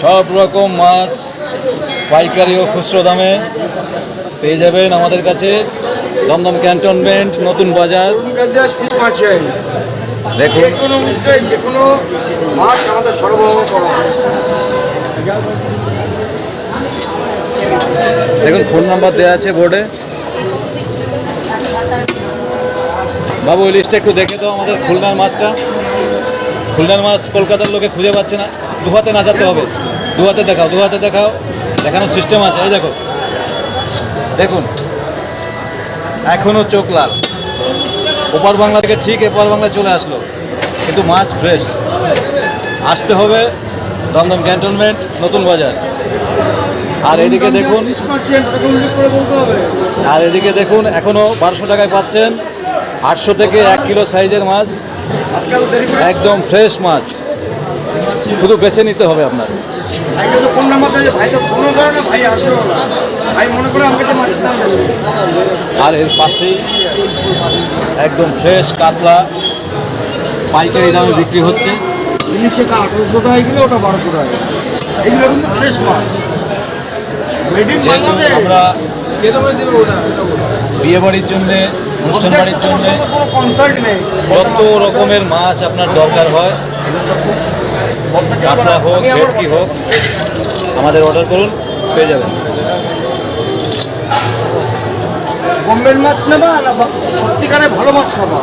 সব রকম মাছ, পাইকারি ও খুচরো দামে পেয়ে যাবেন আমাদের কাছে দমদম ক্যান্টনমেন্ট, নতুন বাজার। দেখুন। ফোন নাম্বার দেওয়া আছে বোর্ডে। বাবু ওই লিস্টটা একটু দেখে দাও আমাদের খুলনার মাছটা। খুলনার মাছ কলকাতার লোকে খুঁজে পাচ্ছে না। দু হাতে নাচাতে হবে। দু হাতে দেখাও দু হাতে দেখাও। দেখানোর সিস্টেম আছে। এই দেখো। দেখুন। এখনও চোখ লাল। ওপার বাংলা থেকে ঠিক এপার বাংলায় চলে আসলো। কিন্তু মাছ ফ্রেশ আসতে হবে দমদম ক্যান্টনমেন্ট নতুন বাজার। আর এদিকে দেখুন আর এদিকে দেখুন এখনও বারোশো টাকায় পাচ্ছেন। আটশো থেকে এক কিলো সাইজের মাছ। একদম ফ্রেশ মাছ। শুধু বেছে নিতে হবে আপনার। আর এর পাশেই একদম ফ্রেশ কাতলা পাইকারি দামে বিক্রি হচ্ছে। ইলিশে আঠারোশো টাকা কিলো ওটা বারোশো টাকা এগুলো কিন্তু ফ্রেশ মাছ। মেড ইন যেহেতু বাংলাদেশ আমরা বিয়ে বাড়ির জন্যে অনুষ্ঠান বাড়ির জন্যে যত রকমের মাছ আপনার দরকার হয় কাতলা হোক ভেটকি হোক আমাদের অর্ডার করুন পেয়ে যাবেন। বোম্বের মাছ নেবা না সত্যিকারে ভালো মাছ খাবা?